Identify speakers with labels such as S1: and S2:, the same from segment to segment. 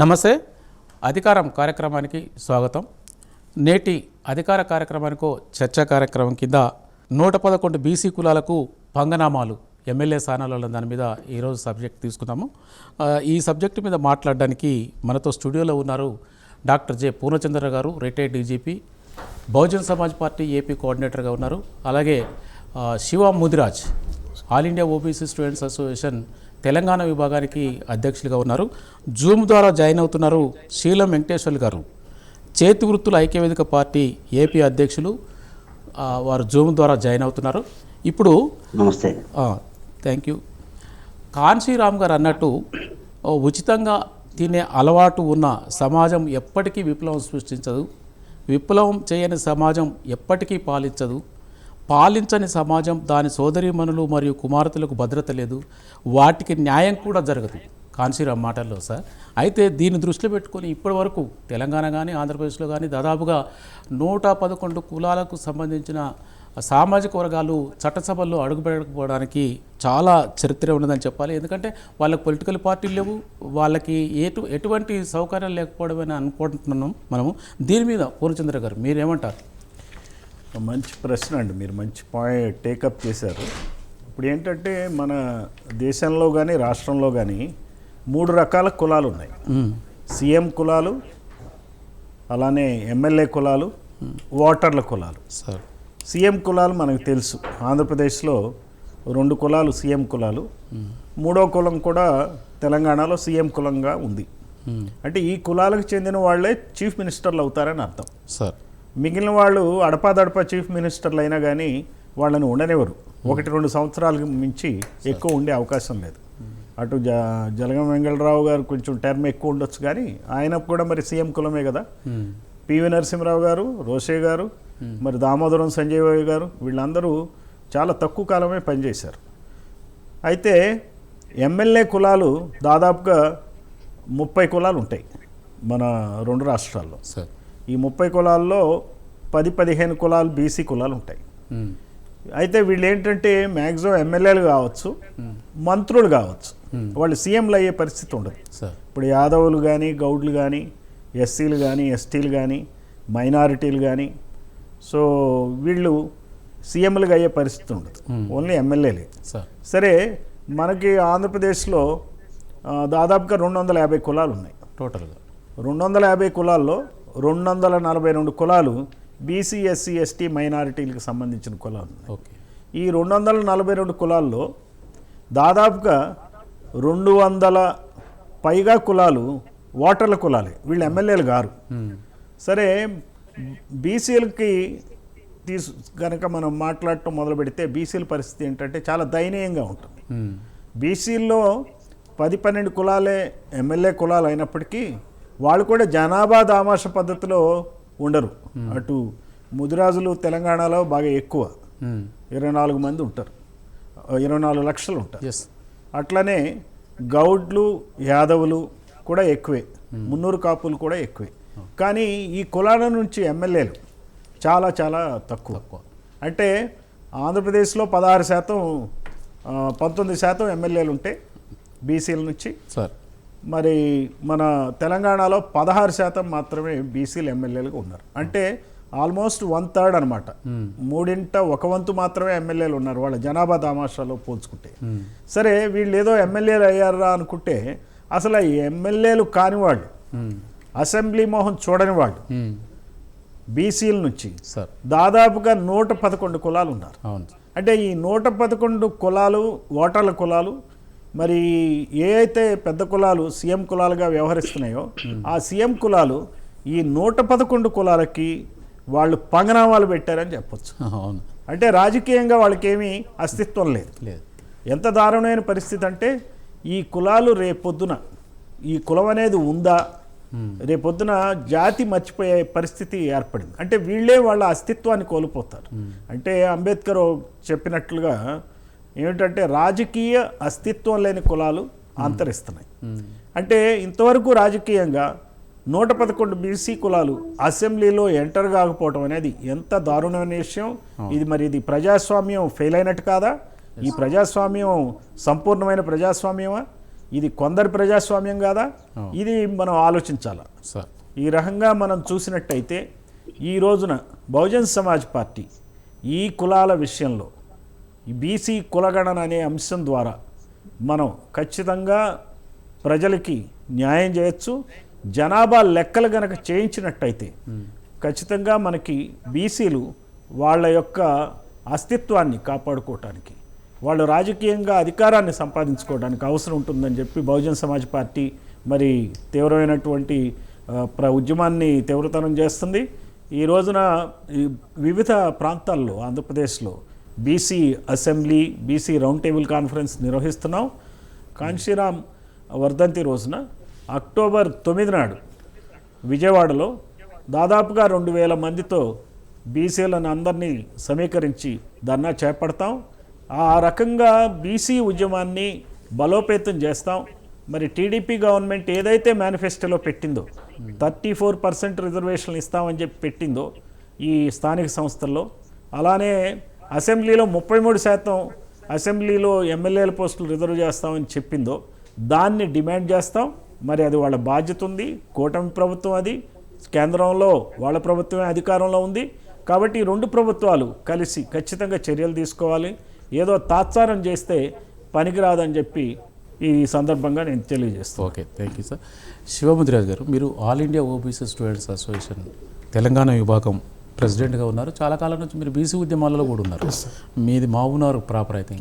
S1: నమస్తే. అధికారం కార్యక్రమానికి స్వాగతం. నేటి అధికార కార్యక్రమానికో చర్చా కార్యక్రమం కింద నూట పదకొండు బీసీ కులాలకు పంగనామాలు ఎమ్మెల్యే స్థానాలలో దాని మీద ఈరోజు సబ్జెక్ట్ తీసుకుందాము. ఈ సబ్జెక్టు మీద మాట్లాడడానికి మనతో స్టూడియోలో ఉన్నారు doctor J. Purnachandra garu retired DGP Bahujan Samaj party AP కోఆర్డినేటర్గా ఉన్నారు. అలాగే Shiva Mudiraj all India OBC students association Telangana విభాగానికి అధ్యక్షులుగా ఉన్నారు. జూమ్ ద్వారా జాయిన్ అవుతున్నారు శీలం వెంకటేశ్వర్లు గారు. చేతి వృత్తుల ఐక్యవేదిక పార్టీ ఏపీ అధ్యక్షులు వారు జూమ్ ద్వారా జాయిన్ అవుతున్నారు. ఇప్పుడు
S2: నమస్తే.
S1: Thank you. కాన్సీరామ్ గారు అన్నట్టు ఉచితంగా తినే అలవాటు ఉన్న సమాజం ఎప్పటికీ విప్లవం సృష్టించదు. విప్లవం చేయని సమాజం ఎప్పటికీ పాలించదు. పాలించని సమాజం దాని సోదరీమణులు మరియు కుమార్తెలకు భద్రత లేదు. వాటికి న్యాయం కూడా జరగదు. కాన్సీరామ్ మాటల్లో సార్. అయితే దీన్ని దృష్టిలో పెట్టుకొని ఇప్పటి వరకు తెలంగాణ కానీ ఆంధ్రప్రదేశ్లో కానీ దాదాపుగా నూట పదకొండు కులాలకు సంబంధించిన సామాజిక వర్గాలు చట్టసభల్లో అడుగుపెట్టకపోవడానికి చాలా చరిత్ర ఉన్నదని చెప్పాలి. ఎందుకంటే వాళ్ళకి పొలిటికల్ పార్టీలు లేవు. వాళ్ళకి ఎటు ఎటువంటి సౌకర్యాలు లేకపోవడమని అనుకుంటున్నాం మనము. దీని మీద పూర్ణచంద్ర గారు మీరేమంటారు?
S3: మంచి ప్రశ్న అండి. మీరు మంచి పాయింట్ టేకప్ చేశారు. ఇప్పుడు ఏంటంటే మన దేశంలో కానీ రాష్ట్రంలో కానీ మూడు రకాల కులాలు ఉన్నాయి. సీఎం కులాలు అలానే ఎమ్మెల్యే కులాలు ఓటర్ల కులాలు.
S1: సార్.
S3: సీఎం కులాలు మనకు తెలుసు. ఆంధ్రప్రదేశ్లో రెండు కులాలు సీఎం కులాలు. మూడో కులం కూడా తెలంగాణలో సీఎం కులంగా ఉంది. అంటే ఈ కులాలకు చెందిన వాళ్ళే చీఫ్ మినిస్టర్లు అవుతారని అర్థం.
S1: సార్.
S3: మిగిలిన వాళ్ళు అడపాదడపా చీఫ్ మినిస్టర్లు అయినా కానీ వాళ్ళని ఉండనివ్వరు. ఒకటి రెండు సంవత్సరాలకు మించి ఎక్కువ ఉండే అవకాశం లేదు. అటు జ జలగం వెంగళరావు గారు కొంచెం టర్మ్ ఎక్కువ ఉండొచ్చు కానీ ఆయన కూడా మరి సీఎం కులమే కదా. పివి నరసింహరావు గారు రోషే గారు మరి దామోదరం సంజయ్ బాబు గారు వీళ్ళందరూ చాలా తక్కువ కాలమే పనిచేశారు. అయితే ఎమ్మెల్యే కులాలు దాదాపుగా ముప్పై కులాలు ఉంటాయి మన రెండు రాష్ట్రాల్లో. ఈ ముప్పై కులాల్లో పది పదిహేను కులాలు బీసీ కులాలు ఉంటాయి. అయితే వీళ్ళు ఏంటంటే మ్యాక్సిమం ఎమ్మెల్యేలు కావచ్చు మంత్రులు కావచ్చు. వాళ్ళు సీఎంలు అయ్యే పరిస్థితి ఉండదు.
S1: సార్.
S3: ఇప్పుడు యాదవులు కానీ గౌడ్లు కానీ ఎస్సీలు కానీ ఎస్టీలు కానీ మైనారిటీలు కానీ సో వీళ్ళు సీఎంలుగా అయ్యే పరిస్థితి ఉండదు. ఓన్లీ ఎమ్మెల్యేలే.
S1: సార్.
S3: సరే మనకి ఆంధ్రప్రదేశ్లో దాదాపుగా రెండు వందల యాభై కులాలు ఉన్నాయి.
S1: టోటల్గా.
S3: రెండు వందల యాభై కులాల్లో రెండు వందల నలభై రెండు కులాలు బీసీ ఎస్సీ ఎస్టీ మైనారిటీలకు సంబంధించిన కులాలు ఉన్నాయి.
S1: ఓకే.
S3: ఈ రెండు వందల నలభై రెండు కులాల్లో దాదాపుగా రెండు వందల పైగా కులాలు ఓటర్ల కులాలే. వీళ్ళు ఎమ్మెల్యేలు గారు. సరే బీసీలకి తీసు కనుక మనం మాట్లాడటం మొదలు పెడితే బీసీల పరిస్థితి ఏంటంటే చాలా దయనీయంగా ఉంటుంది. బీసీల్లో పది పన్నెండు కులాలే ఎమ్మెల్యే కులాలు అయినప్పటికీ వాళ్ళు కూడా జనాభా దామాష పద్ధతిలో ఉండరు. అటు ముదిరాజులు తెలంగాణలో బాగా ఎక్కువ. ఇరవై నాలుగు మంది ఉంటారు. ఇరవై నాలుగు లక్షలు ఉంటారు.
S1: ఎస్
S3: అట్లనే గౌడ్లు యాదవులు కూడా ఎక్కువే. మున్నూరు కాపులు కూడా ఎక్కువే. కానీ ఈ కులాల నుంచి ఎమ్మెల్యేలు చాలా చాలా తక్కువ. అంటే ఆంధ్రప్రదేశ్లో పదహారు శాతం పంతొమ్మిది శాతం ఎమ్మెల్యేలు ఉంటే బీసీల నుంచి
S1: సార్
S3: మరి మన తెలంగాణలో పదహారు శాతం మాత్రమే బీసీలు ఎమ్మెల్యేలుగా ఉన్నారు. అంటే ఆల్మోస్ట్ వన్ థర్డ్ అనమాట మూడింట ఒక వంతు మాత్రమే ఎమ్మెల్యేలు ఉన్నారు వాళ్ళ జనాభా దామాషాలో పోల్చుకుంటే. సరే వీళ్ళు ఏదో ఎమ్మెల్యేలు అయ్యారా అనుకుంటే అసలు ఎమ్మెల్యేలు కాని వాళ్ళు అసెంబ్లీ మోహన్ చూడని వాళ్ళు బీసీల నుంచి
S1: సార్.
S3: దాదాపుగా నూట పదకొండు కులాలు ఉన్నారు. అంటే ఈ నూట పదకొండు కులాలు ఓటర్ల కులాలు మరి ఏ అయితే పెద్ద కులాలు సీఎం కులాలుగా వ్యవహరిస్తున్నాయో ఆ సీఎం కులాలు ఈ నూట పదకొండు కులాలకి వాళ్ళు పంగనామాలు పెట్టారని చెప్పొచ్చు.
S1: అవును.
S3: అంటే రాజకీయంగా వాళ్ళకేమీ అస్తిత్వం లేదు.
S1: లేదు.
S3: ఎంత దారుణమైన పరిస్థితి అంటే ఈ కులాలు రేపొద్దున ఈ కులం అనేది ఉందా? రేపొద్దున జాతి మర్చిపోయే పరిస్థితి ఏర్పడింది. అంటే వీళ్ళే వాళ్ళ అస్తిత్వాన్ని కోల్పోతారు. అంటే అంబేద్కర్ చెప్పినట్లుగా ఏమిటంటే రాజకీయ అస్తిత్వం లేని కులాలు అంతరిస్తున్నాయి. అంటే ఇంతవరకు రాజకీయంగా నూట పదకొండు బీసీ కులాలు అసెంబ్లీలో ఎంటర్ కాకపోవడం అనేది ఎంత దారుణమైన విషయం. ఇది మరి ఇది ప్రజాస్వామ్యం ఫెయిల్ అయినట్టు కాదా? ఈ ప్రజాస్వామ్యం సంపూర్ణమైన ప్రజాస్వామ్యమా? ఇది కొందరి ప్రజాస్వామ్యం కాదా? ఇది మనం ఆలోచించాలి?
S1: సార్.
S3: ఈ రకంగా మనం చూసినట్టయితే ఈ రోజున బహుజన్ సమాజ్ పార్టీ ఈ కులాల విషయంలో బీసీ కులగణన అనే అంశం ద్వారా మనం ఖచ్చితంగా ప్రజలకి న్యాయం చేయొచ్చు. జనాభా లెక్కలు గనక చేయించినట్టయితే ఖచ్చితంగా మనకి బీసీలు వాళ్ళ యొక్క అస్తిత్వాన్ని కాపాడుకోవటానికి వాళ్ళు రాజకీయంగా అధికారాన్ని సంపాదించుకోవడానికి అవసరం ఉంటుందని చెప్పి బహుజన్ సమాజ్ పార్టీ మరి తీవ్రమైనటువంటి ప్ర ఉద్యమాన్ని తీవ్రతరం చేస్తుంది. ఈ రోజున వివిధ ప్రాంతాల్లో ఆంధ్రప్రదేశ్లో BC assembly BC round table conference నిర్వహిస్తున్నాం. కాంశీరామ్ వర్ధంతి రోజున అక్టోబర్ తొమ్మిది నాడు విజయవాడలో దాదాపుగా రెండు వేల మందితో బీసీలను అందరినీ సమీకరించి ధర్నా చేపడతాం. ఆ రకంగా బీసీ ఉద్యమాన్ని బలోపేతం చేస్తాం. మరి టీడీపీ గవర్నమెంట్ ఏదైతే మేనిఫెస్టోలో పెట్టిందో థర్టీ ఫోర్ పర్సెంట్ రిజర్వేషన్లు ఇస్తామని చెప్పి పెట్టిందో ఈ స్థానిక సంస్థల్లో అలానే అసెంబ్లీలో ముప్పై మూడు శాతం అసెంబ్లీలో ఎమ్మెల్యేల పోస్టులు రిజర్వ్ చేస్తామని చెప్పిందో దాన్ని డిమాండ్ చేస్తాం. మరి అది వాళ్ళ బాధ్యత ఉంది. కూటమి ప్రభుత్వం అది. కేంద్రంలో వాళ్ళ ప్రభుత్వమే అధికారంలో ఉంది. కాబట్టి ఈ రెండు ప్రభుత్వాలు కలిసి ఖచ్చితంగా చర్యలు తీసుకోవాలి. ఏదో తాత్సారం చేస్తే పనికిరాదని చెప్పి ఈ సందర్భంగా నేను తెలియజేస్తాను.
S1: Okay thank you sir. Shivamudraj garu మీరు all India OBC students association Telangana విభాగం ప్రెసిడెంట్గా ఉన్నారు. చాలా కాలం నుంచి మీరు బీసీ ఉద్యమాలలో కూడా ఉన్నారు. మీది మావునారు ప్రాపర్ అయితే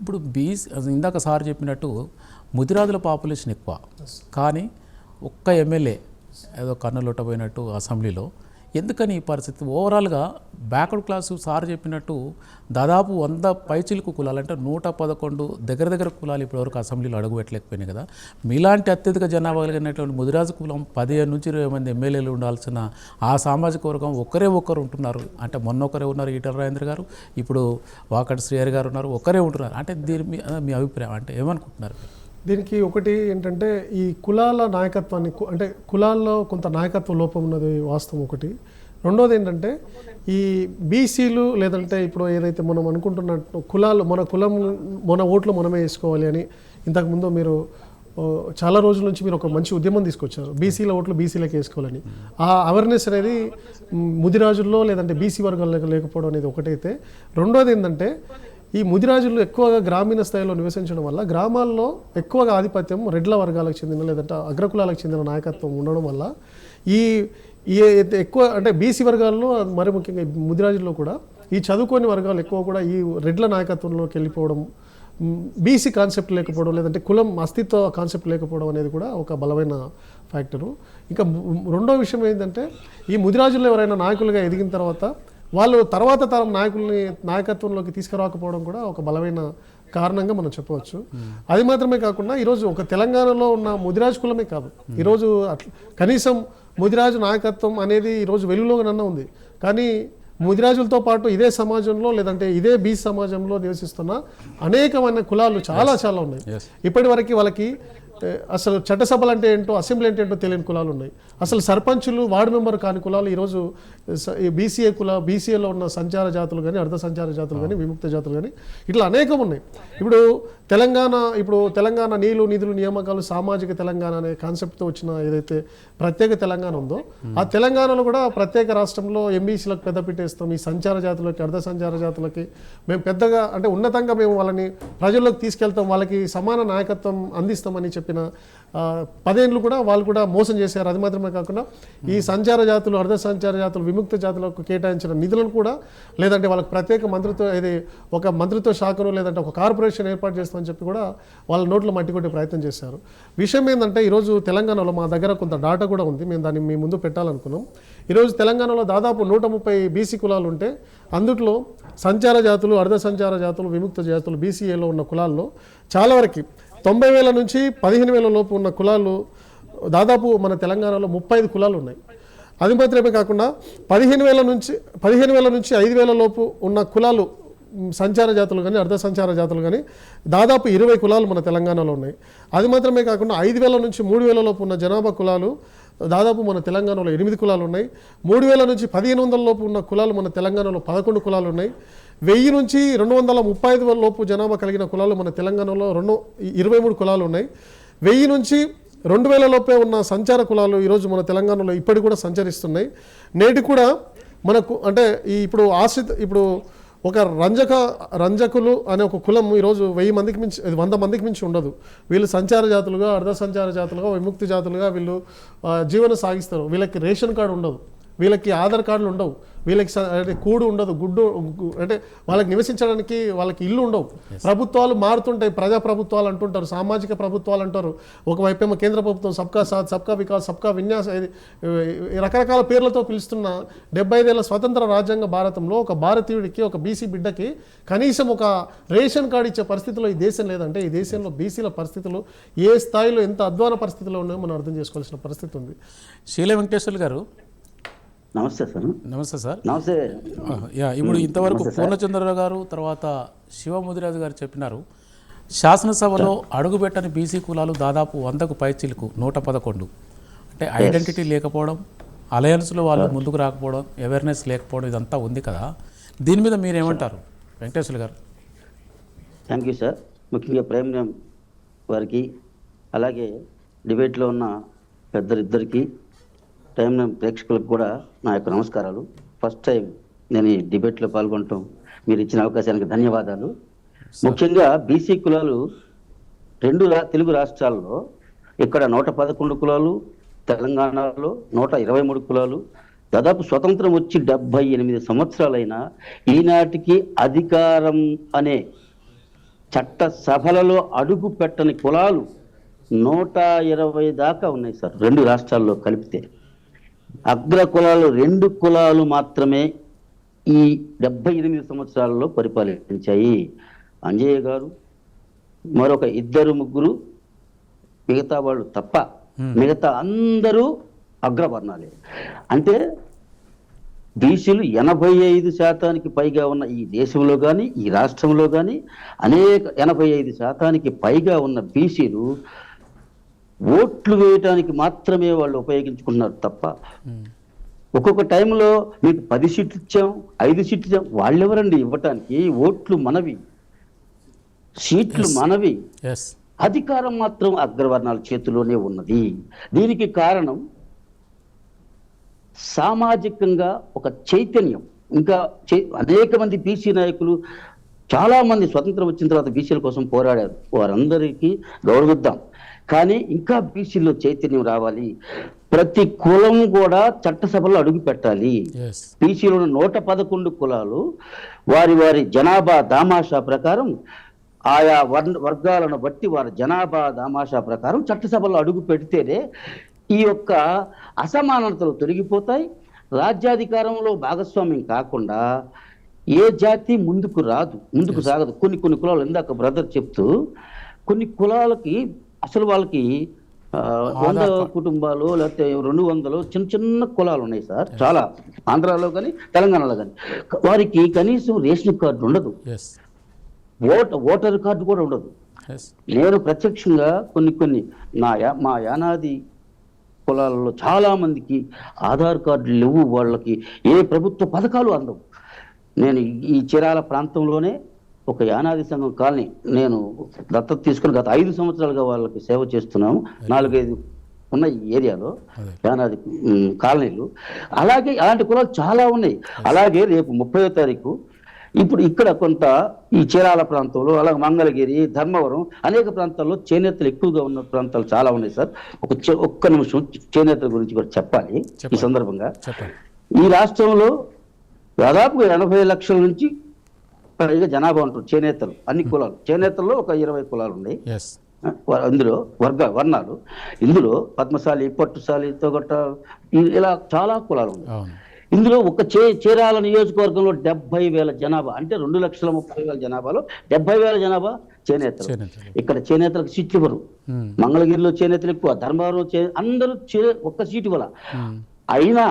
S1: ఇప్పుడు బీసీ ఇందాక సార్ చెప్పినట్టు ముదిరాజుల పాపులేషన్ ఎక్కువ. కానీ ఒక్క ఎమ్మెల్యే ఏదో కన్నులొట్టబోయినట్టు అసెంబ్లీలో ఎందుకని ఈ పరిస్థితి? ఓవరాల్గా బ్యాక్వర్డ్ క్లాసు సార్ చెప్పినట్టు దాదాపు వంద పైచిలుకు కులాలు అంటే నూట పదకొండు దగ్గర దగ్గర కులాలు ఇప్పటివరకు అసెంబ్లీలో అడుగుపెట్టలేకపోయినాయి కదా. మీలాంటి అత్యధిక జనాభా కలిగినటువంటి ముదిరాజు కులం పదిహేను నుంచి ఇరవై మంది ఎమ్మెల్యేలు ఉండాల్సిన ఆ సామాజిక వర్గం ఒకరే ఒక్కరు ఉంటున్నారు. అంటే మొన్న ఒకరే ఉన్నారు ఈటల రాజేంద్ర గారు ఇప్పుడు వాకటి శ్రీహరి గారు ఉన్నారు ఒకరే ఉంటున్నారు. అంటే దీని మీ అభిప్రాయం అంటే ఏమనుకుంటున్నారు?
S2: దీనికి ఒకటి ఏంటంటే ఈ కులాల నాయకత్వాన్ని కు- అంటే కులాల్లో కొంత నాయకత్వ లోపం ఉన్నది వాస్తవం ఒకటి. రెండోది ఏంటంటే ఈ బీసీలు లేదంటే ఇప్పుడు ఏదైతే మనం అనుకుంటున్నట్టు కులాలు మన కులం మన ఓట్లు మనమే వేసుకోవాలి అని ఇంతకుముందు మీరు చాలా రోజుల నుంచి మీరు ఒక మంచి ఉద్యమం తీసుకొచ్చారు. బీసీల ఓట్లు బీసీలకు వేసుకోవాలని. ఆ అవేర్నెస్ అనేది ముదిరాజుల్లో లేదంటే బీసీ వర్గాల్లో లేకపోవడం అనేది ఒకటైతే. రెండోది ఏంటంటే ఈ ముదిరాజులు ఎక్కువగా గ్రామీణ స్థాయిలో నివసించడం వల్ల గ్రామాల్లో ఎక్కువగా ఆధిపత్యం రెడ్ల వర్గాలకు చెందిన లేదంటే అగ్రకులాలకు చెందిన నాయకత్వం ఉండడం వల్ల ఈ ఈ ఎక్కువ అంటే బీసీ వర్గాల్లో మరి ముఖ్యంగా ముదిరాజుల్లో కూడా ఈ చదువుకోని వర్గాలు ఎక్కువ కూడా ఈ రెడ్ల నాయకత్వంలోకి వెళ్ళిపోవడం బీసీ కాన్సెప్ట్ లేకపోవడం లేదంటే కులం అస్తిత్వ కాన్సెప్ట్ లేకపోవడం అనేది కూడా ఒక బలమైన ఫ్యాక్టరు. ఇంకా రెండో విషయం ఏంటంటే ఈ ముదిరాజుల్లో ఎవరైనా నాయకులుగా ఎదిగిన తర్వాత వాళ్ళు తర్వాత తరం నాయకుల్ని నాయకత్వంలోకి తీసుకురాకపోవడం కూడా ఒక బలమైన కారణంగా మనం చెప్పవచ్చు. అది మాత్రమే కాకుండా ఈరోజు ఒక తెలంగాణలో ఉన్న ముదిరాజు కులమే కాదు. ఈరోజు అట్ల కనీసం ముదిరాజు నాయకత్వం అనేది ఈరోజు వెలుగులోనన్నా ఉంది. కానీ ముదిరాజులతో పాటు ఇదే సమాజంలో లేదంటే ఇదే బీచ్ సమాజంలో నివసిస్తున్న అనేకమైన కులాలు చాలా చాలా ఉన్నాయి. ఇప్పటి వరకు వాళ్ళకి అసలు చట్టసభలు అంటే ఏంటో అసెంబ్లీ అంటే ఏంటో తెలియని కులాలు ఉన్నాయి. అసలు సర్పంచులు వార్డు మెంబర్ కాని కులాలు ఈరోజు స- ఈ బీసీఏ కుల బీసీఏలో ఉన్న సంచార జాతులు కానీ అర్ధ సంచార జాతులు కానీ విముక్త జాతులు కానీ ఇట్లా అనేకం ఉన్నాయి. ఇప్పుడు తెలంగాణ ఇప్పుడు తెలంగాణ నీళ్ళు నిధులు నియామకాలు సామాజిక తెలంగాణ అనే కాన్సెప్ట్తో వచ్చిన ఏదైతే ప్రత్యేక తెలంగాణ ఉందో ఆ తెలంగాణలో కూడా ప్రత్యేక రాష్ట్రంలో ఎంబీసీలకు పెద్ద పెట్టేస్తాం ఈ సంచార జాతులకి అర్ధ సంచార జాతులకి. మేము పెద్దగా అంటే ఉన్నతంగా మేము వాళ్ళని ప్రజల్లోకి తీసుకెళ్తాం. వాళ్ళకి సమాన నాయకత్వం అందిస్తామని చెప్పి చెప్పిన పదేళ్ళు కూడా వాళ్ళు కూడా మోసం చేశారు. అది మాత్రమే కాకుండా ఈ సంచార జాతులు అర్ధ సంచార జాతులు విముక్త జాతులకు కేటాయించిన నిధులను కూడా లేదంటే వాళ్ళకి ప్రత్యేక మంత్రిత్వ ఇది ఒక మంత్రిత్వ శాఖను లేదంటే ఒక కార్పొరేషన్ ఏర్పాటు చేస్తామని చెప్పి కూడా వాళ్ళ నోట్లో మట్టి కొట్టే ప్రయత్నం చేశారు. విషయం ఏంటంటే ఈరోజు తెలంగాణలో మా దగ్గర కొంత డాటా కూడా ఉంది. మేము దాన్ని మీ ముందు పెట్టాలనుకున్నాం. ఈరోజు తెలంగాణలో దాదాపు నూట ముప్పై బీసీ కులాలు ఉంటే అందుట్లో సంచార జాతులు అర్ధ సంచార జాతులు విముక్త జాతులు బీసీఏలో ఉన్న కులాల్లో చాలా వరకు తొంభై వేల నుంచి పదిహేను వేల లోపు ఉన్న కులాలు దాదాపు మన తెలంగాణలో ముప్పై ఐదు కులాలు ఉన్నాయి. అది మాత్రమే కాకుండా పదిహేను వేల నుంచి పదిహేను వేల నుంచి ఐదు వేల లోపు ఉన్న కులాలు సంచార జాతులు కానీ అర్ధ సంచార జాతులు కానీ దాదాపు ఇరవై కులాలు మన తెలంగాణలో ఉన్నాయి. అది మాత్రమే కాకుండా ఐదు వేల నుంచి మూడు వేల లోపు ఉన్న జనాభా కులాలు దాదాపు మన తెలంగాణలో ఎనిమిది కులాలు ఉన్నాయి. మూడు వేల నుంచి పదిహేను వందల లోపు ఉన్న కులాలు మన తెలంగాణలో పదకొండు కులాలు ఉన్నాయి. వెయ్యి నుంచి రెండు వందల ముప్పై ఐదు లోపు జనాభా కలిగిన కులాలు మన తెలంగాణలో రెండు ఇరవై మూడు కులాలు ఉన్నాయి. వెయ్యి నుంచి రెండు వేల లోపే ఉన్న సంచార కులాలు ఈరోజు మన తెలంగాణలో ఇప్పటికి కూడా సంచరిస్తున్నాయి. నేటి కూడా మనకు అంటే ఈ ఇప్పుడు ఆశ్రిత ఇప్పుడు ఒక రంజక రంజకులు అనే ఒక కులం ఈరోజు వెయ్యి మందికి మించి వంద మందికి మించి ఉండదు. వీళ్ళు సంచార జాతులుగా అర్ధ సంచార జాతులుగా విముక్తి జాతులుగా వీళ్ళు జీవనం సాగిస్తారు. వీళ్ళకి రేషన్ కార్డు ఉండదు. వీళ్ళకి ఆధార్ కార్డులు ఉండవు. వీళ్ళకి అంటే కూడు ఉండదు గుడ్డు అంటే వాళ్ళకి నివసించడానికి వాళ్ళకి ఇల్లు ఉండవు. ప్రభుత్వాలు మారుతుంటాయి. ప్రజా ప్రభుత్వాలు అంటుంటారు సామాజిక ప్రభుత్వాలు అంటారు. ఒకవైపేమో కేంద్ర ప్రభుత్వం సబ్కా సాత్ సబ్కా వికాస్ సబ్కా విన్యాస్ రకరకాల పేర్లతో పిలుస్తున్న డెబ్బై ఐదేళ్ళ స్వతంత్ర రాజ్యాంగ భారతంలో ఒక భారతీయుడికి ఒక బీసీ బిడ్డకి కనీసం ఒక రేషన్ కార్డు ఇచ్చే పరిస్థితిలో ఈ దేశం లేదంటే ఈ దేశంలో బీసీల పరిస్థితులు ఏ స్థాయిలో ఎంత అధ్వాన పరిస్థితిలో ఉన్నాయో మనం అర్థం చేసుకోవాల్సిన పరిస్థితి ఉంది.
S1: శీల వెంకటేశ్వర్లు గారు
S4: నమస్తే సార్.
S1: నమస్తే సార్.
S4: నమస్తే.
S1: యా ఇప్పుడు ఇంతవరకు పూర్ణచంద్రరావు గారు తర్వాత శివముదిరాజు గారు చెప్పినారు. శాసనసభలో అడుగుపెట్టని బీసీ కులాలు దాదాపు వందకు పైచిలకు నూట పదకొండు. అంటే ఐడెంటిటీ లేకపోవడం అలయన్స్లో వాళ్ళు ముందుకు రాకపోవడం అవేర్నెస్ లేకపోవడం ఇదంతా ఉంది కదా. దీని మీద మీరేమంటారు? వెంకటేశ్వర గారు.
S4: థ్యాంక్ యూ సార్ ముఖ్యంగా ప్రేమ్ వారికి అలాగే డిబేట్లో ఉన్న పెద్దలిద్దరికీ టైం నేమ్ ప్రేక్షకులకు కూడా నా యొక్క నమస్కారాలు. ఫస్ట్ టైం నేను ఈ డిబేట్లో పాల్గొనటం. మీరు ఇచ్చిన అవకాశానికి ధన్యవాదాలు. ముఖ్యంగా బీసీ కులాలు రెండు తెలుగు రాష్ట్రాల్లో ఇక్కడ నూట పదకొండు కులాలు తెలంగాణలో నూట ఇరవై మూడు కులాలు. దాదాపు స్వతంత్రం వచ్చి డెబ్బై ఎనిమిది సంవత్సరాలైనా ఈనాటికి అధికారం అనే చట్ట సభలలో అడుగు పెట్టని కులాలు నూట ఇరవై దాకా ఉన్నాయి సార్ రెండు రాష్ట్రాల్లో కలిపితే. అగ్ర కులాలు రెండు కులాలు మాత్రమే ఈ డెబ్బై ఎనిమిది సంవత్సరాలలో పరిపాలించాయి. అంజయ్య గారు మరొక ఇద్దరు ముగ్గురు మిగతా వాళ్ళు తప్ప మిగతా అందరూ అగ్రవర్ణాలే. అంటే బీసీలు ఎనభై ఐదు శాతానికి పైగా ఉన్న ఈ దేశంలో కానీ ఈ రాష్ట్రంలో కానీ అనేక ఎనభై ఐదు శాతానికి పైగా ఉన్న బీసీలు ఓట్లు వేయటానికి మాత్రమే వాళ్ళు ఉపయోగించుకున్నారు తప్ప ఒక్కొక్క టైంలో మీకు పది సీట్లు ఇచ్చాం ఐదు సీట్లు ఇచ్చాం వాళ్ళెవరండి ఇవ్వటానికి? ఓట్లు మనవి. సీట్లు మనవి. అధికారం మాత్రం అగ్రవర్ణాల చేతిలోనే ఉన్నది. దీనికి కారణం సామాజికంగా ఒక చైతన్యం. ఇంకా అనేక మంది బీసీ నాయకులు చాలా మంది స్వతంత్రం వచ్చిన తర్వాత బీసీల కోసం పోరాడారు. వారందరికీ గౌరవిద్దాం. కానీ ఇంకా బీసీలో చైతన్యం రావాలి. ప్రతి కులం కూడా చట్టసభలో అడుగు పెట్టాలి. బీసీలో నూట పదకొండు కులాలు వారి వారి జనాభా దామాషా ప్రకారం ఆయా వర్గాలను బట్టి వారి జనాభా దామాషా ప్రకారం చట్టసభలో అడుగు పెడితేనే ఈ యొక్క అసమానతలు తొలగిపోతాయి. రాజ్యాధికారంలో భాగస్వామ్యం కాకుండా ఏ జాతి ముందుకు రాదు ముందుకు సాగదు. కొన్ని కొన్ని కులాలు ఇందాక బ్రదర్ చెప్తూ కొన్ని కులాలకి అసలు వాళ్ళకి వంద కుటుంబాలు లేకపోతే రెండు వందలు చిన్న చిన్న కులాలు ఉన్నాయి సార్. చాలా. ఆంధ్రాలో కానీ తెలంగాణలో కానీ. వారికి కనీసం రేషన్ కార్డు ఉండదు. ఓట ఓటర్ కార్డు కూడా ఉండదు. నేను ప్రత్యక్షంగా కొన్ని కొన్ని నా యా మా యానాది కులాలలో చాలా మందికి ఆధార్ కార్డులు లేవు వాళ్ళకి ఏ ప్రభుత్వ పథకాలు అందవు. నేను ఈ- చీరాల ప్రాంతంలోనే ఒక యానాది సంఘం కాలనీ నేను దత్తత తీసుకుని గత ఐదు సంవత్సరాలుగా వాళ్ళకి సేవ చేస్తున్నాము. నాలుగైదు ఉన్న ఏరియాలో. యానాది కాలనీలు. అలాగే అలాంటి కులాలు చాలా ఉన్నాయి. అలాగే రేపు ముప్పై తారీఖు ఇప్పుడు ఇక్కడ కొంత ఈ చీరాల ప్రాంతంలో అలాగే మంగళగిరి ధర్మవరం అనేక ప్రాంతాల్లో చేనేతలు ఎక్కువగా ఉన్న ప్రాంతాలు చాలా ఉన్నాయి సార్. ఒక ఒక్క నిమిషం చేనేతల గురించి కూడా చెప్పాలి ఈ. సందర్భంగా. ఈ రాష్ట్రంలో దాదాపు ఎనభై లక్షల నుంచి పైగా జనాభా ఉంటుంది చేనేతలు అన్ని కులాలు. చేనేతల్లో ఒక ఇరవై కులాలు ఉన్నాయి అందులో వర్గ వర్ణాలు. ఇందులో పద్మశాలి పట్టుశాలి తొగట ఇలా చాలా కులాలు ఉన్నాయి. ఇందులో ఒక చే చీరాల నియోజకవర్గంలో డెబ్బై వేల జనాభా అంటే రెండు లక్షల ముప్పై వేల జనాభాలో డెబ్బై వేల జనాభా
S1: చేనేతలు.
S4: ఇక్కడ చేనేతలకు సీట్లు ఇవ్వరు.
S1: మ్మ్.
S4: మంగళగిరిలో చేనేతలు ఎక్కువ ధర్మవరం చే అందరూ చే ఒక్క సీటు ఇవ్వాల.
S1: మ్మ్.
S4: అయినా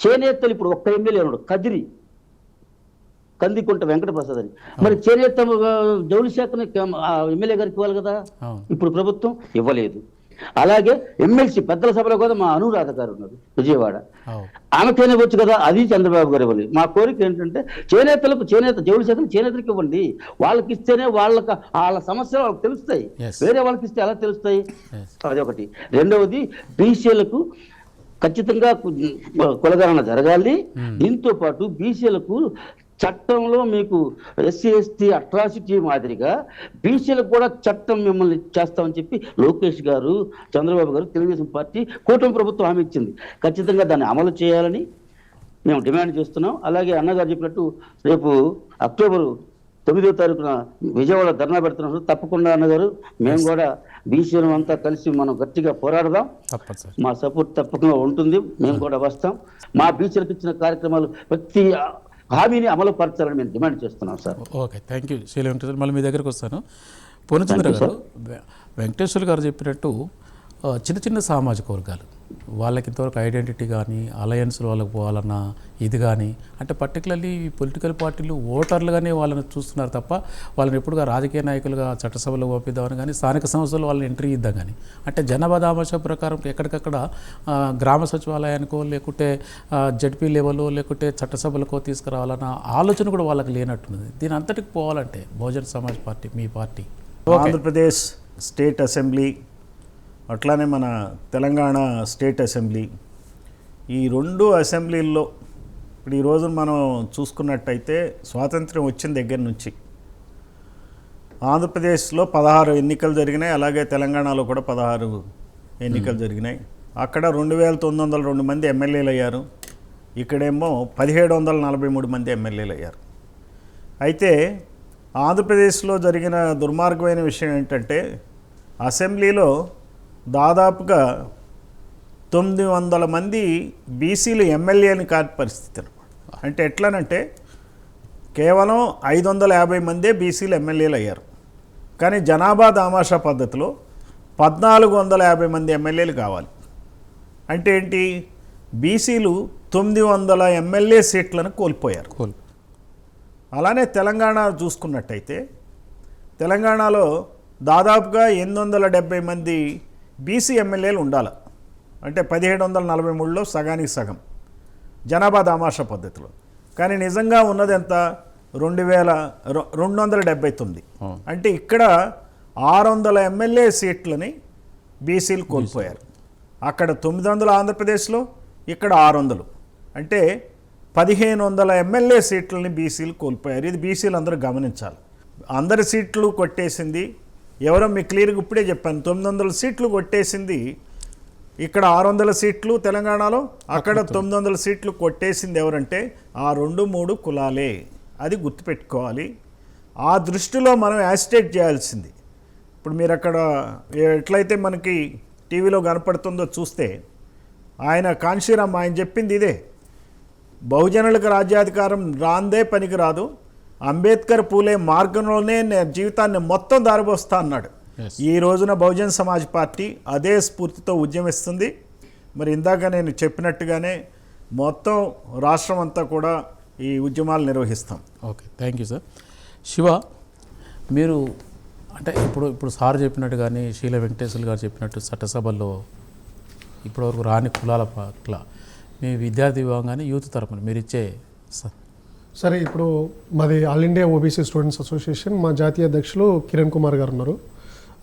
S4: చేనేతలు ఇప్పుడు ఒక్క ఎమ్మెల్యే ఉన్నాడు కదిరి. కందికుంట వెంకటప్రసాద్ అని. మరి చేనేత జౌళి శాఖని ఎమ్మెల్యే గారికి ఇవ్వాలి కదా? ఇప్పుడు ప్రభుత్వం ఇవ్వలేదు. అలాగే ఎమ్మెల్సీ పెద్దల సభలో కూడా మా అనురాధ గారు ఉన్నారు విజయవాడ. ఆమెకైనా వచ్చు కదా? అది చంద్రబాబు గారు ఇవ్వాలి మా కోరిక ఏంటంటే చేనేతలకు చేనేత జౌళి శాతం చేనేతలకు ఇవ్వండి. వాళ్ళకి ఇస్తేనే వాళ్ళకి వాళ్ళ సమస్యలు వాళ్ళకి తెలుస్తాయి. వేరే వాళ్ళకి ఇస్తే ఎలా తెలుస్తాయి. అదొకటి. రెండవది బీసీలకు ఖచ్చితంగా కులగణన జరగాలి. దీంతో పాటు బీసీలకు చట్టంలో మీకు ఎస్సీ ఎస్టీ అట్రాసిటీ మాదిరిగా బీసీలకు కూడా చట్టం మిమ్మల్ని చేస్తామని చెప్పి లోకేష్ గారు చంద్రబాబు గారు తెలుగుదేశం పార్టీ కూటమి ప్రభుత్వం హామీ ఇచ్చింది. ఖచ్చితంగా దాన్ని అమలు చేయాలని మేము డిమాండ్ చేస్తున్నాం. అలాగే అన్నగారు చెప్పినట్టు రేపు అక్టోబర్ తొమ్మిదో తారీఖున విజయవాడ ధర్నా పెడుతున్నారు తప్పకుండా అన్నగారు మేము కూడా బీసీలు అంతా కలిసి మనం గట్టిగా పోరాడదాం. మా సపోర్ట్ తప్పకుండా ఉంటుంది. మేము కూడా వస్తాం. మా బీచ్లకు ఇచ్చిన కార్యక్రమాలు ప్రతి హామీని అమలు పరచాలని మేము డిమాండ్ చేస్తున్నాం సార్.
S1: ఓకే థ్యాంక్ యూ శీల మళ్ళీ మీ దగ్గరికి వస్తాను. పూర్ణచంద్ర గారు వెంకటేశ్వర గారు చెప్పినట్టు చిన్న చిన్న సామాజిక వర్గాలు వాళ్ళకి ఇంతవరకు ఐడెంటిటీ కానీ అలయన్స్లో వాళ్ళకి పోవాలన్నా ఇది కానీ అంటే పర్టికులర్లీ పొలిటికల్ పార్టీలు ఓటర్లుగానే వాళ్ళని చూస్తున్నారు తప్ప వాళ్ళని ఎప్పుడుగా రాజకీయ నాయకులుగా చట్టసభలో పంపిద్దామని కానీ స్థానిక సంస్థలు వాళ్ళని ఎంట్రీ ఇద్దాం కానీ. అంటే జనాభా దామాషా ప్రకారం ఎక్కడికక్కడ గ్రామ సచివాలయానికో లేకుంటే జడ్పీ లెవెల్లో లేకుంటే చట్టసభలకో తీసుకురావాలన్న ఆలోచన కూడా వాళ్ళకి లేనట్టున్నది. దీని అంతటికి పోవాలంటే బహుజన్ సమాజ్ పార్టీ మీ పార్టీ.
S3: ఆంధ్రప్రదేశ్ స్టేట్ అసెంబ్లీ అట్లానే మన తెలంగాణ స్టేట్ అసెంబ్లీ. ఈ రెండు అసెంబ్లీల్లో ఇప్పుడు ఈ రోజు మనం చూసుకున్నట్టయితే స్వాతంత్ర్యం వచ్చిన దగ్గర నుంచి ఆంధ్రప్రదేశ్లో పదహారు ఎన్నికలు జరిగినాయి అలాగే తెలంగాణలో కూడా పదహారు ఎన్నికలు జరిగినాయి. అక్కడ రెండు వేల తొమ్మిది వందల రెండు మంది ఎమ్మెల్యేలు అయ్యారు. ఇక్కడేమో పదిహేడు వందల నలభై మూడు మంది ఎమ్మెల్యేలు అయ్యారు. అయితే ఆంధ్రప్రదేశ్లో జరిగిన దుర్మార్గమైన విషయం ఏంటంటే అసెంబ్లీలో దాదాపుగా తొమ్మిది వందల మంది బీసీలు ఎమ్మెల్యేని కాని పరిస్థితి అనమాట. అంటే ఎట్లనంటే కేవలం ఐదు వందల యాభై మందే బీసీలు ఎమ్మెల్యేలు అయ్యారు. కానీ జనాభా దామాషా పద్ధతిలో పద్నాలుగు వందల యాభై మంది ఎమ్మెల్యేలు కావాలి. అంటే ఏంటి? బీసీలు తొమ్మిది వందల ఎమ్మెల్యే సీట్లను కోల్పోయారు.
S1: కోల్
S3: అలానే తెలంగాణ చూసుకున్నట్టయితే తెలంగాణలో దాదాపుగా ఎనిమిది వందల డెబ్బై మంది బీసీ ఎమ్మెల్యేలు ఉండాలి. అంటే పదిహేడు వందల నలభై మూడులో సగానికి సగం. జనాభా దామాషా పద్ధతిలో. కానీ నిజంగా ఉన్నది ఎంత? రెండు వేల రెండు వందల డెబ్బై తొమ్మిది. అంటే ఇక్కడ ఆరు వందల ఎమ్మెల్యే సీట్లని బీసీలు కోల్పోయారు. అక్కడ తొమ్మిది వందల ఆంధ్రప్రదేశ్లో ఇక్కడ ఆరు వందలు. అంటే పదిహేను వందల ఎమ్మెల్యే సీట్లని బీసీలు కోల్పోయారు. ఇది బీసీలు అందరూ గమనించాలి. అందరి సీట్లు కొట్టేసింది ఎవరో మీకు క్లియర్గా ఇప్పుడే చెప్పాను. తొమ్మిది వందల సీట్లు కొట్టేసింది ఇక్కడ ఆరు వందల సీట్లు తెలంగాణలో అక్కడ తొమ్మిది వందల సీట్లు కొట్టేసింది ఎవరంటే ఆ రెండు మూడు కులాలే. అది గుర్తుపెట్టుకోవాలి. ఆ దృష్టిలో మనం యాజిటేట్ చేయాల్సింది. ఇప్పుడు మీరు అక్కడ ఎట్లయితే మనకి టీవీలో కనపడుతుందో చూస్తే ఆయన కాంశీరామ్ ఆయన చెప్పింది ఇదే. బహుజనులకు రాజ్యాధికారం రాందే పనికి రాదు అంబేద్కర్ పూలే మార్గంలోనే నేను జీవితాన్ని మొత్తం దారిపోస్తా అన్నాడు. ఈ రోజున బహుజన్ సమాజ్ పార్టీ అదే స్ఫూర్తితో ఉద్యమిస్తుంది. మరి ఇందాక నేను చెప్పినట్టుగానే మొత్తం రాష్ట్రం అంతా కూడా ఈ ఉద్యమాలు నిర్వహిస్తాం.
S1: Okay thank you sir Shiva మీరు అంటే ఇప్పుడు ఇప్పుడు సార్ చెప్పినట్టు కానీ శీల వెంకటేశ్వర గారు చెప్పినట్టు చట్టసభల్లో ఇప్పటివరకు రాని కులాల పట్ల మీ విద్యార్థి విభాగం కానీ యూత్ తరపున మీరు ఇచ్చే
S2: సరే ఇప్పుడు మాది all India OBC students association. మా జాతీయ అధ్యక్షులు కిరణ్ కుమార్ గారు ఉన్నారు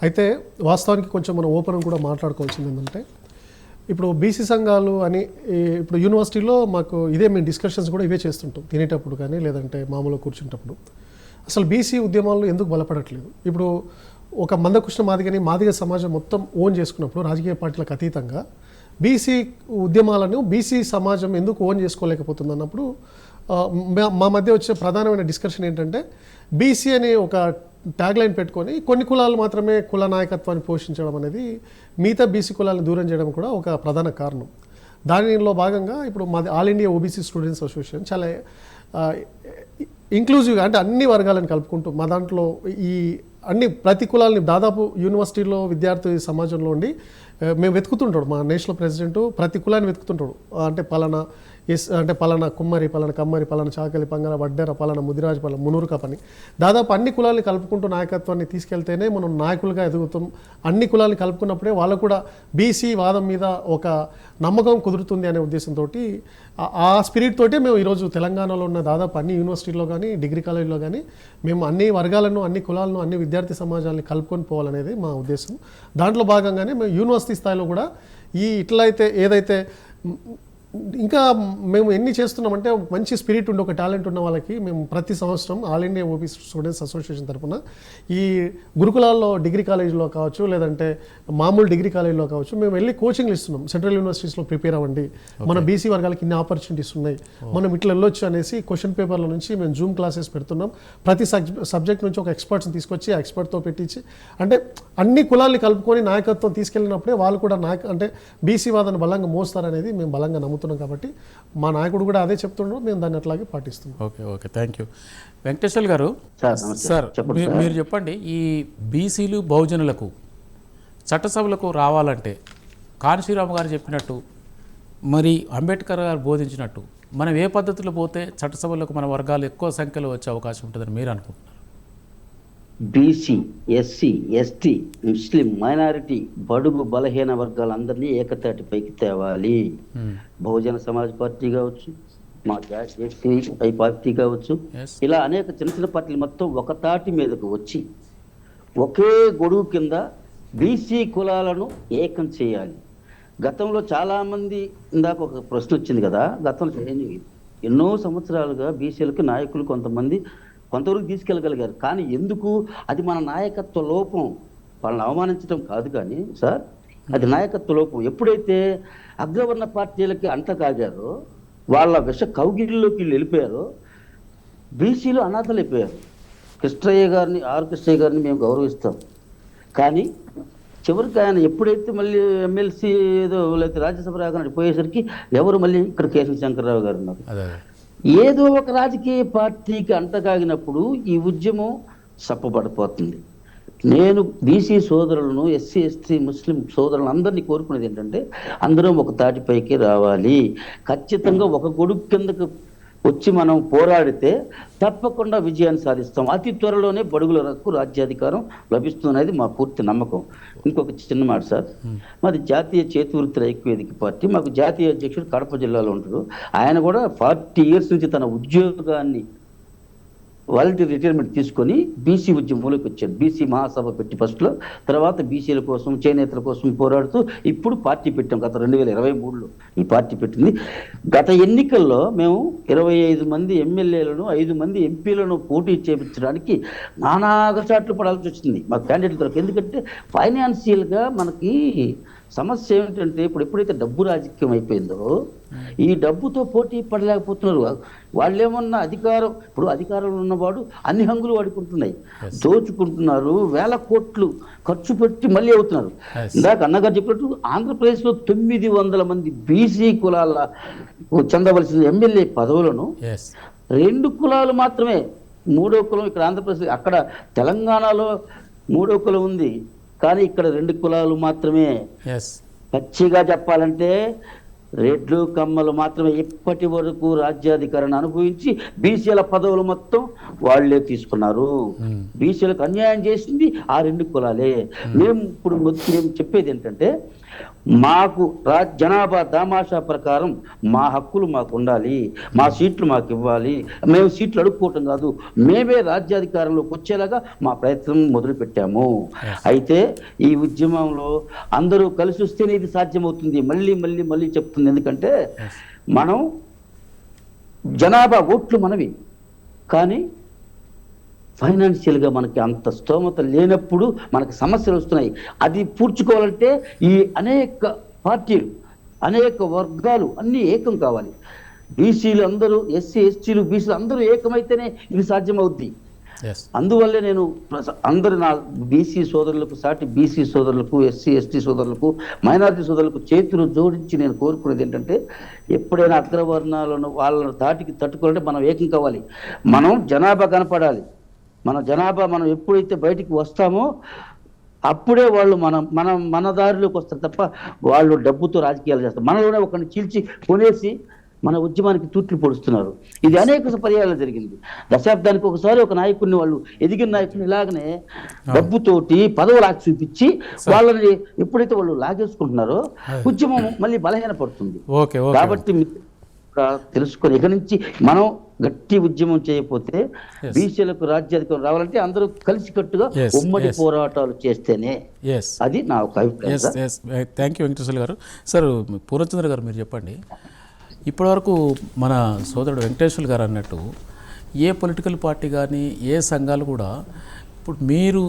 S2: అయితే వాస్తవానికి కొంచెం మనం ఓపెన్ కూడా మాట్లాడుకోవాల్సింది ఏంటంటే ఇప్పుడు బీసీ సంఘాలు అని ఇప్పుడు యూనివర్సిటీలో మాకు ఇదే మేము డిస్కషన్స్ కూడా ఇవే చేస్తుంటాం. తినేటప్పుడు కానీ లేదంటే మామూలుగా కూర్చుంటప్పుడు. అసలు బీసీ ఉద్యమాలు ఎందుకు బలపడట్లేదు? ఇప్పుడు ఒక మందకృష్ణ మాదిగని మాదిగ సమాజం మొత్తం ఓన్ చేసుకున్నప్పుడు రాజకీయ పార్టీలకు అతీతంగా బీసీ ఉద్యమాలను బీసీ సమాజం ఎందుకు ఓన్ చేసుకోలేకపోతుంది అన్నప్పుడు మా- మా మధ్య వచ్చే ప్రధానమైన డిస్కషన్ ఏంటంటే బీసీ అనే ఒక ట్యాగ్ లైన్ పెట్టుకొని కొన్ని కులాలు మాత్రమే కుల నాయకత్వాన్ని పోషించడం అనేది మిగతా బీసీ కులాలను దూరం చేయడం కూడా ఒక ప్రధాన కారణం. దానిలో భాగంగా ఇప్పుడు మాది all India OBC students association చాలా ఇంక్లూజివ్గా అంటే అన్ని వర్గాలను కలుపుకుంటూ మా దాంట్లో ఈ అన్ని ప్రతి కులాలని దాదాపు యూనివర్సిటీలో విద్యార్థి సమాజంలో ఉండి మేము వెతుకుతుంటాడు మా నేషనల్ ప్రెసిడెంట్ ప్రతి కులాన్ని వెతుకుతుంటాడు. అంటే పలానా ఎస్ అంటే పలానా కుమ్మరి పలానా కమ్మరి పలానా చాకలి పంగల వడ్డెర పలానా ముదిరాజు పలానా మునూరు పని. దాదాపు అన్ని కులాల్ని కలుపుకుంటూ నాయకత్వాన్ని తీసుకెళ్తేనే మనం నాయకులుగా ఎదుగుతాం. అన్ని కులాల్ని కలుపుకున్నప్పుడే వాళ్ళు కూడా బీసీ వాదం మీద ఒక నమ్మకం కుదురుతుంది అనే ఉద్దేశంతో ఆ స్పిరిట్ తోటే మేము ఈరోజు తెలంగాణలో ఉన్న దాదాపు అన్ని యూనివర్సిటీలో కానీ డిగ్రీ కాలేజీలో కానీ మేము అన్ని వర్గాలను అన్ని కులాలను అన్ని విద్యార్థి సమాజాన్ని కలుపుకొని పోవాలనేది మా ఉద్దేశం. దాంట్లో భాగంగానే మేము యూనివర్సిటీ స్థాయిలో కూడా ఈ ఇట్లయితే ఏదైతే ఇంకా మేము ఎన్ని చేస్తున్నామంటే మంచి స్పిరిట్ ఉండి ఒక టాలెంట్ ఉన్న వాళ్ళకి మేము ప్రతి సంవత్సరం all India OP students association తరపున ఈ గురుకులాల్లో డిగ్రీ కాలేజీలో కావచ్చు లేదంటే మామూలు డిగ్రీ కాలేజీలో కావచ్చు మేము వెళ్ళి కోచింగ్లు ఇస్తున్నాం. సెంట్రల్ యూనివర్సిటీస్లో ప్రిపేర్ అవ్వండి. మన బీసీ వర్గాలకి ఇన్ని ఆపర్చునిటీస్ ఉన్నాయి. మనం ఇట్లా వెళ్ళొచ్చు అనేసి క్వశ్చన్ పేపర్ల నుంచి మేము జూమ్ క్లాసెస్ పెడుతున్నాం. ప్రతి సబ్జెక్ట్ నుంచి ఒక ఎక్స్పర్ట్స్ని తీసుకొచ్చి ఆ ఎక్స్పర్ట్తో పెట్టించి అంటే అన్ని కులాల్ని కలుపుకొని నాయకత్వం తీసుకెళ్ళినప్పుడే వాళ్ళు కూడా నాయక అంటే బీసీ వాదాన్ని బలంగా మోస్తారనేది మేము బలంగా నమ్ముతున్నాం. కాబట్టి మా నాయకుడు కూడా అదే చెప్తున్నాడు మేము దాన్ని అట్లాగే పాటిస్తున్నాం.
S1: Okay okay thank you. Venkateshwar garu
S4: sir
S1: మీరు చెప్పండి ఈ బీసీలు బహుజనులకు చట్టసభలకు రావాలంటే కాన్శీరామ్ గారు చెప్పినట్టు మరి అంబేద్కర్ గారు బోధించినట్టు మనం ఏ పద్ధతిలో పోతే చట్టసభలకు మన వర్గాలు ఎక్కువ సంఖ్యలో వచ్చే అవకాశం ఉంటుందని మీరు అనుకుంటున్నారు?
S4: BC SC ST Muslim minority బడుగు బలహీన వర్గాలందరినీ ఏకతాటిపైకి తేవాలి. బహుజన సమాజ్ పార్టీ కావచ్చు మా జాతీయ పార్టీ కావచ్చు. ఇలా అనేక చిన్న చిన్న పార్టీలు మొత్తం ఒక తాటి మీదకు వచ్చి ఒకే గొడుగు కింద బీసీ కులాలను ఏకం చేయాలి. గతంలో చాలామంది ఇందాక ఒక ప్రశ్న వచ్చింది కదా గతంలో ఎన్నో సంవత్సరాలుగా బీసీలకు నాయకులు కొంతమంది కొంతవరకు తీసుకెళ్ళగలిగారు. కానీ ఎందుకు? అది మన నాయకత్వ లోపం. వాళ్ళని అవమానించడం కాదు కానీ సార్ అది నాయకత్వ లోపం. ఎప్పుడైతే అగ్రవర్ణ పార్టీలకి అంట కాగారో వాళ్ళ విష కౌగిలిలోకి వెళ్ళిపోయారో బీసీలు అనాథలు అయిపోయారు. కృష్ణయ్య గారిని ఆర్ కృష్ణయ్య గారిని మేము గౌరవిస్తాం. కానీ చివరికి ఆయన ఎప్పుడైతే మళ్ళీ ఎమ్మెల్సీ ఏదో లేకపోతే రాజ్యసభ రాగానే పోయేసరికి ఎవరు మళ్ళీ ఇక్కడ కేశవ శంకర్రావు గారు ఉన్నారు? ఏదో ఒక రాజకీయ పార్టీకి అంటగాగినప్పుడు ఈ ఉద్యమం సప్పబడిపోతుంది. నేను బీసీ సోదరులను ఎస్సీ ఎస్టీ ముస్లిం సోదరులను అందరినీ కోరుకునేది ఏంటంటే అందరం ఒక తాటిపైకి రావాలి. ఖచ్చితంగా ఒక గొడుగు కిందకు వచ్చి మనం పోరాడితే తప్పకుండా విజయాన్ని సాధిస్తాం. అతి త్వరలోనే బడుగులకు రాజ్యాధికారం లభిస్తుందనేది మా పూర్తి నమ్మకం. ఇంకొక చిన్న మాట సార్. మాది జాతీయ చేతివృత్తుల ఐక్యవేదిక పార్టీ. మాకు జాతీయ అధ్యక్షుడు కడప జిల్లాలో ఉంటారు ఆయన కూడా ఫార్టీ ఇయర్స్ నుంచి తన ఉద్యోగాన్ని వాలంటీర్ రిటైర్మెంట్ తీసుకొని బీసీ ఉద్యమంలోకి వచ్చాడు బీసీ మహాసభ పెట్టి ఫస్ట్లో తర్వాత బీసీల కోసం చేనేతల కోసం పోరాడుతూ ఇప్పుడు పార్టీ పెట్టాం గత రెండు వేల ఇరవై మూడులో. ఈ పార్టీ పెట్టింది. గత ఎన్నికల్లో మేము ఇరవై ఐదు మంది ఎమ్మెల్యేలను ఐదు మంది ఎంపీలను పోటీ చేయించడానికి నానా పడాల్సి వచ్చింది. మా క్యాండిడేట్ దొరక ఎందుకంటే ఫైనాన్షియల్గా మనకి సమస్య ఏమిటంటే ఇప్పుడు ఎప్పుడైతే డబ్బు రాజకీయం అయిపోయిందో ఈ డబ్బుతో పోటీ పడలేకపోతున్నారు. వాళ్ళు ఏమన్నా అధికారం ఇప్పుడు అధికారంలో ఉన్నవాడు అన్ని హంగులు వాడుకుంటున్నాయి. దోచుకుంటున్నారు వేల కోట్లు ఖర్చు పెట్టి మళ్ళీ అవుతున్నారు. ఇందాక అన్నగారు చెప్పినట్టు ఆంధ్రప్రదేశ్లో తొమ్మిది వందల మంది బీసీ కులాల చెందవలసిన ఎమ్మెల్యే పదవులను రెండు కులాలు మాత్రమే. మూడో కులం ఇక్కడ ఆంధ్రప్రదేశ్ అక్కడ తెలంగాణలో మూడో కులం ఉంది. కానీ ఇక్కడ రెండు కులాలు మాత్రమే. పచ్చిగా చెప్పాలంటే రెడ్లు కమ్మలు మాత్రమే ఇప్పటి వరకు రాజ్యాధికారాన్ని అనుభవించి బీసీల పదవులు మొత్తం వాళ్ళే తీసుకున్నారు. బీసీలకు అన్యాయం చేసింది ఆ రెండు కులాలే. మేము ఇప్పుడు మేము చెప్పేది ఏంటంటే మాకు రా జనాభా దామాషా ప్రకారం మా హక్కులు మాకు ఉండాలి మా సీట్లు మాకు ఇవ్వాలి. మేము సీట్లు అడుక్కోవటం కాదు మేమే రాజ్యాధికారంలోకి వచ్చేలాగా మా ప్రయత్నం మొదలు పెట్టాము అయితే ఈ ఉద్యమంలో అందరూ కలిసి వస్తేనే ఇది సాధ్యమవుతుంది. మళ్ళీ మళ్ళీ మళ్ళీ చెప్తుంది. ఎందుకంటే మనం జనాభా ఓట్లు మనవి. కానీ ఫైనాన్షియల్గా మనకి అంత స్తోమత లేనప్పుడు మనకి సమస్యలు వస్తున్నాయి. అది పూడ్చుకోవాలంటే ఈ అనేక పార్టీలు అనేక వర్గాలు అన్నీ ఏకం కావాలి. బీసీలు అందరూ ఎస్సీ ఎస్టీలు బీసీలు అందరూ ఏకమైతేనే ఇది సాధ్యమవుద్ది. అందువల్లే నేను అందరు నా బీసీ సోదరులకు సాటి బీసీ సోదరులకు ఎస్సీ ఎస్టీ సోదరులకు మైనారిటీ సోదరులకు చేతులు జోడించి నేను కోరుకునేది ఏంటంటే ఎప్పుడైనా అగ్రవర్ణాలను వాళ్ళ తాటికి తట్టుకోవాలంటే మనం ఏకం కావాలి. మనం జనాభా కనపడాలి. మన జనాభా మనం ఎప్పుడైతే బయటికి వస్తామో అప్పుడే వాళ్ళు మన మన మన దారిలోకి వస్తారు తప్ప వాళ్ళు డబ్బుతో రాజకీయాలు చేస్తారు. మనలోనే ఒకరిని చీల్చి కొనేసి మన ఉద్యమానికి తూట్లు పొడుస్తున్నారు. ఇది అనేక పర్యాయాలు జరిగింది. దశాబ్దానికి ఒకసారి ఒక నాయకుడిని వాళ్ళు ఎదిగిన నాయకుడిని ఇలాగనే డబ్బుతోటి పదవులు ఆకి చూపించి వాళ్ళని ఎప్పుడైతే వాళ్ళు లాగేసుకుంటున్నారో ఉద్యమం మళ్ళీ బలహీనపడుతుంది. కాబట్టి కూడా తెలుసుకొని ఇక నుంచి మనం గట్టి ఉద్యమం చేయకపోతే బీసీలకు రాజ్యాధికారం రావాలంటే అందరూ కలిసికట్టుగా ఉమ్మడి. పోరాటాలు చేస్తేనే అది నా ఒక అభిప్రాయం
S1: థ్యాంక్ యూ వెంకటేశ్వర గారు. సార్ పూర్ణచంద్ర గారు మీరు చెప్పండి. ఇప్పటివరకు మన సోదరుడు వెంకటేశ్వర గారు అన్నట్టు ఏ పొలిటికల్ పార్టీ కానీ ఏ సంఘాలు కూడా ఇప్పుడు మీరు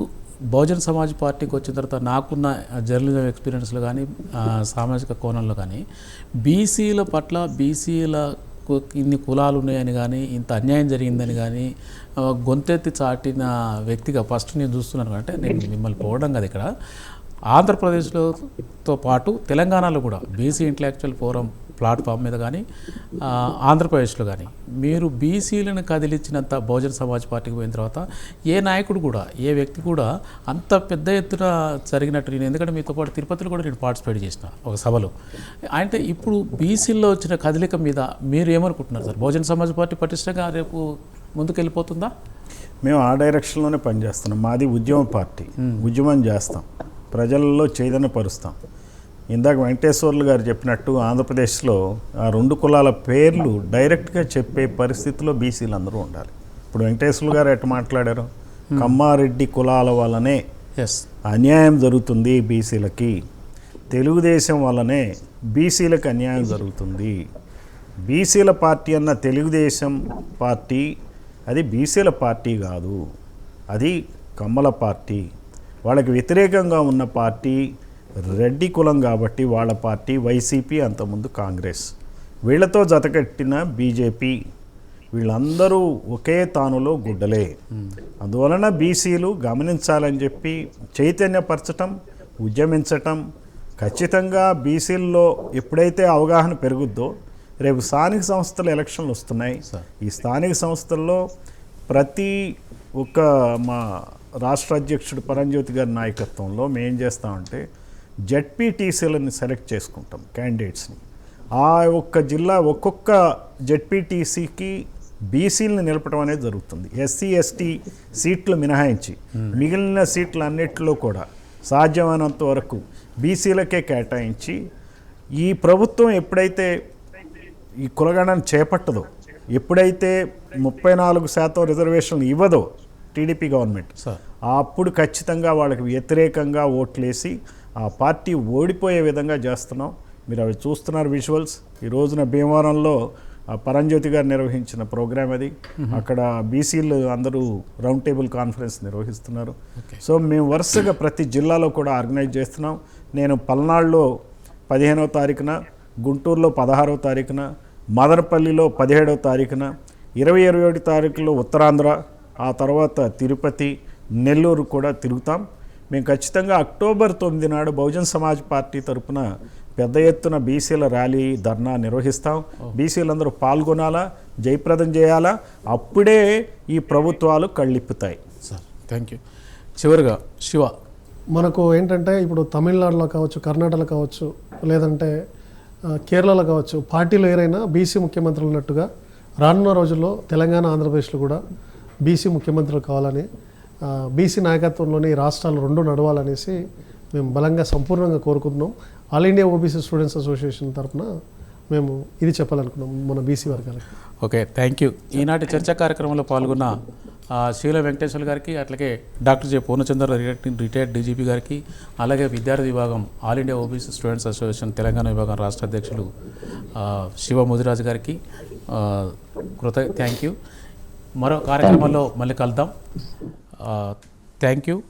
S1: బహుజన్ సమాజ్ పార్టీకి వచ్చిన తర్వాత నాకున్న జర్నలిజం ఎక్స్పీరియన్స్లో కానీ సామాజిక కోణంలో కానీ బీసీల పట్ల బీసీల ఇన్ని కులాలు ఉన్నాయని కానీ ఇంత అన్యాయం జరిగిందని కానీ గొంతెత్తి చాటిన వ్యక్తిగా ఫస్ట్ నేను చూస్తున్నాను అంటే నేను మిమ్మల్ని పోవడం కదా ఇక్కడ. ఆంధ్రప్రదేశ్లో పాటు తెలంగాణలో కూడా బీసీ ఇంటలెక్చువల్ ఫోరం ప్లాట్ఫామ్ మీద కానీ ఆంధ్రప్రదేశ్లో కానీ. మీరు బీసీలను కదిలించినంత బహుజన సమాజ్ పార్టీకి పోయిన తర్వాత ఏ నాయకుడు కూడా ఏ వ్యక్తి కూడా అంత పెద్ద ఎత్తున జరిగినట్టు నేను ఎందుకంటే మీతో పాటు తిరుపతిలో కూడా నేను పార్టిసిపేట్ చేసిన ఒక సభలో. అంటే ఇప్పుడు బీసీల్లో వచ్చిన కదలిక మీద మీరు ఏమనుకుంటున్నారు సార్? బహుజన సమాజ్ పార్టీ పటిష్టంగా రేపు ముందుకు వెళ్ళిపోతుందా
S3: మేము ఆ డైరెక్షన్లోనే పనిచేస్తున్నాం. మాది ఉద్యమ పార్టీ. ఉద్యమం చేస్తాం. ప్రజల్లో చైతన్యపరుస్తాం ఇందాక వెంకటేశ్వర్లు గారు చెప్పినట్టు ఆంధ్రప్రదేశ్లో ఆ రెండు కులాల పేర్లు డైరెక్ట్గా చెప్పే పరిస్థితిలో బీసీలు అందరూ ఉండాలి. ఇప్పుడు వెంకటేశ్వర్లు గారు ఎట్లా మాట్లాడారు? కమ్మారెడ్డి కులాల వల్లనే
S1: ఎస్
S3: అన్యాయం జరుగుతుంది బీసీలకి. తెలుగుదేశం వల్లనే బీసీలకు అన్యాయం జరుగుతుంది. బీసీల పార్టీ అన్న తెలుగుదేశం పార్టీ అది బీసీల పార్టీ కాదు. అది కమ్మల పార్టీ. వాళ్ళకి వ్యతిరేకంగా ఉన్న పార్టీ రెడ్డి కులం కాబట్టి వాళ్ళ పార్టీ వైసీపీ అంతకుముందు కాంగ్రెస్. వీళ్ళతో జతకట్టిన బీజేపీ వీళ్ళందరూ ఒకే తానులో గుడ్డలే. అందువలన బీసీలు గమనించాలని చెప్పి చైతన్యపరచటం ఉద్యమించటం ఖచ్చితంగా బీసీల్లో ఎప్పుడైతే అవగాహన పెరుగుద్దో రేపు స్థానిక సంస్థల ఎలక్షన్లు వస్తున్నాయి. ఈ స్థానిక సంస్థల్లో ప్రతి ఒక్క మా రాష్ట్ర అధ్యక్షుడు పరంజ్యోతి గారి నాయకత్వంలో మేము ఏం చేస్తామంటే జెడ్పీటీసీలను సెలెక్ట్ చేసుకుంటాం క్యాండిడేట్స్ని. ఆ ఒక్క జిల్లా ఒక్కొక్క జెడ్పీటీసీకి బీసీలను నిలపడం అనేది జరుగుతుంది. ఎస్సీ ఎస్టీ సీట్లు మినహాయించి మిగిలిన సీట్లు అన్నిటిలో కూడా సాధ్యమైనంత వరకు బీసీలకే కేటాయించి ఈ ప్రభుత్వం ఎప్పుడైతే ఈ కులగణన చేపట్టదో ఎప్పుడైతే ముప్పై నాలుగు శాతం రిజర్వేషన్లు ఇవ్వదో టీడీపీ గవర్నమెంట్
S1: సార్.
S3: అప్పుడు ఖచ్చితంగా వాళ్ళకి వ్యతిరేకంగా ఓట్లేసి ఆ పార్టీ ఓడిపోయే విధంగా చేస్తున్నాం. మీరు అవి చూస్తున్నారు విజువల్స్ ఈ రోజున భీమవరంలో పరంజ్యోతి గారు నిర్వహించిన ప్రోగ్రామ్ అది. అక్కడ బీసీలు అందరూ రౌండ్ టేబుల్ కాన్ఫరెన్స్ నిర్వహిస్తున్నారు. సో మేము వరుసగా ప్రతి జిల్లాలో కూడా ఆర్గనైజ్ చేస్తున్నాం. నేను పల్నాడులో పదిహేనవ తారీఖున గుంటూరులో పదహారవ తారీఖున మదనపల్లిలో పదిహేడవ తారీఖున ఇరవై ఇరవై ఒకటి తారీఖులో ఉత్తరాంధ్ర ఆ తర్వాత తిరుపతి నెల్లూరు కూడా తిరుగుతాం. మేము ఖచ్చితంగా అక్టోబర్ తొమ్మిది నాడు బహుజన్ సమాజ్ పార్టీ తరపున పెద్ద ఎత్తున బీసీల ర్యాలీ ధర్నా నిర్వహిస్తాం. బీసీలందరూ పాల్గొనాలా? జయప్రదం చేయాలా? అప్పుడే ఈ ప్రభుత్వాలు కళ్ళిప్పుతాయి.
S1: సార్ థ్యాంక్ యూ చివరిగా శివ.
S2: మనకు ఏంటంటే ఇప్పుడు తమిళనాడులో కావచ్చు కర్ణాటకలో కావచ్చు లేదంటే కేరళలో కావచ్చు పార్టీలు ఏరైనా బీసీ ముఖ్యమంత్రులు ఉన్నట్టుగా రానున్న రోజుల్లో తెలంగాణ ఆంధ్రప్రదేశ్లో కూడా బీసీ ముఖ్యమంత్రులు కావాలని బీసీ నాయకత్వంలోని రాష్ట్రాలు రెండు నడవాలనేసి మేము బలంగా సంపూర్ణంగా కోరుకుంటున్నాం. All India OBC students association తరఫున మేము ఇది చెప్పాలనుకున్నాం మన బీసీ వర్గాలకి.
S1: Okay thank you. ఈనాటి చర్చా కార్యక్రమంలో పాల్గొన్న శీల వెంకటేశ్వర గారికి అట్లాగే doctor J. Purnachandra retired retired DGP గారికి అలాగే విద్యార్థి విభాగం all India OBC students association Telangana విభాగం రాష్ట్ర అధ్యక్షులు శివ ముదిరాజు గారికి కృత థ్యాంక్ యూ. మరో కార్యక్రమంలో మళ్ళీ కలుద్దాం. Uh, thank you.